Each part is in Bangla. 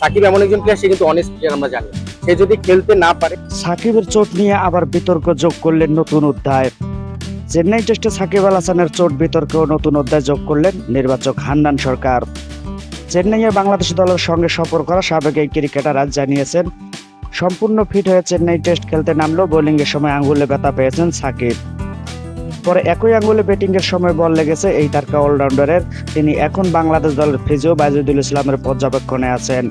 সাকিব এমন একজন প্লেয়ার সে কিন্তু অনেস্ট প্লেয়ার আমরা জানি। সে যদি খেলতে না পারে সাকিবের চোট নিয়ে আবার বিতর্ক যোগ করলেন নতুন অধ্যায়। চেন্নাই টেস্টে সাকিব আল হাসানের চোট বিতর্কেও নতুন অধ্যায় যোগ করলেন নির্বাচক হান্নান সরকার। চেন্নাইয়ে বাংলাদেশ দলের সঙ্গে সফর করা সাবেক এই ক্রিকেটার আজ জানিয়েছেন, সম্পূর্ণ ফিট হয়ে চেন্নাই টেস্ট খেলতে নামলেও বোলিংয়ের সময় আঙ্গুলে ব্যথা পেয়েছেন সাকিব। পরে একই আঙ্গুলে ব্যাটিংয়ের সময় বল লেগেছে এই তারকা অলরাউন্ডারের তিনি এখন বাংলাদেশ দলের ফিজিও বাইজুদুল ইসলামের পর্যবেক্ষণে আছেন।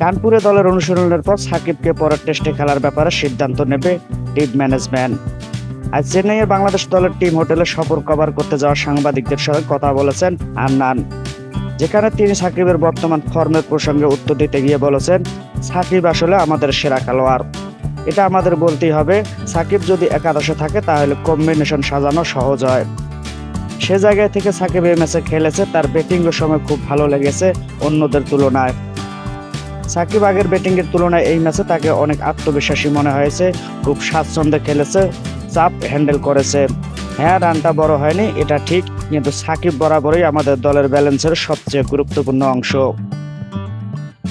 কানপুরে দলের অনুশীলনের পর সাকিবকে পরের টেস্টে খেলার ব্যাপারে সিদ্ধান্ত নেবে টিম ম্যানেজমেন্ট। আজ চেন্নাইয়ের বাংলাদেশ দলের টিম হোটেলে সফর কভার করতে যাওয়া সাংবাদিকদের সঙ্গে কথা বলেছেন আন্নান। যেখানে তিনি সাকিবের বর্তমান ফর্মের প্রসঙ্গে উত্তর দিতে গিয়ে বলেছেন, সাকিব আসলে আমাদের সেরা খেলোয়াড়। এটা আমাদের বলতেই হবে। সাকিব যদি একাদশে থাকে, তাহলে কম্বিনেশন সাজানো সহজ হয়। সে জায়গায় থেকে সাকিব এই ম্যাচে খেলেছে, তার ব্যাটিংয়ের সময় খুব ভালো লেগেছে অন্যদের তুলনায়। সাকিব আগের ব্যাটিংয়ের তুলনায় এই ম্যাচে তাকে অনেক আত্মবিশ্বাসী মনে হয়েছে, খুব স্বাচ্ছন্দ্যে খেলেছে, চাপ হ্যান্ডেল করেছে। হ্যাঁ রানটা বড় হয়নি, এটা ঠিক, কিন্তু সাকিব বরাবরই আমাদের দলের ব্যালেন্সের সবচেয়ে গুরুত্বপূর্ণ অংশ।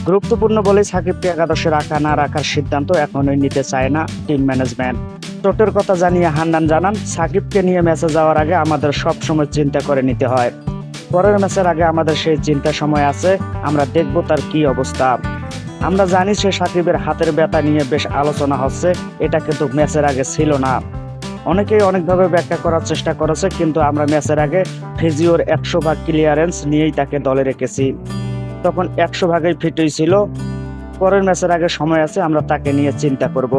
গুরুত্বপূর্ণ বলে সাকিবকে একাদশে রাখা না রাখার সিদ্ধান্ত এখনই নিতে চায় না টিম ম্যানেজমেন্ট। চোটের কথা জানিয়ে হান্নান জানান, সাকিবকে নিয়ে ম্যাচে যাওয়ার আগে আমাদের সব সময় চিন্তা করে নিতে হয়। পরের ম্যাচের আগে আমাদের সেই চিন্তা সময় আছে, আমরা দেখব তার কি অবস্থা। আমরা জানি সে সাকিবের হাতের ব্যথা নিয়ে বেশ আলোচনা হচ্ছে, এটা কিন্তু ম্যাচের আগে ছিল না। অনেকেই অনেকভাবে ব্যাখ্যা করার চেষ্টা করেছে, কিন্তু আমরা ম্যাচের আগে ফিজিওর একশো ভাগ ক্লিয়ারেন্স নিয়েই তাকে দলে রেখেছি। তখন একশো ভাগেই ফিট হয়েছিল পরের ম্যাচের আগে সময় আছে, আমরা তাকে নিয়ে চিন্তা করব।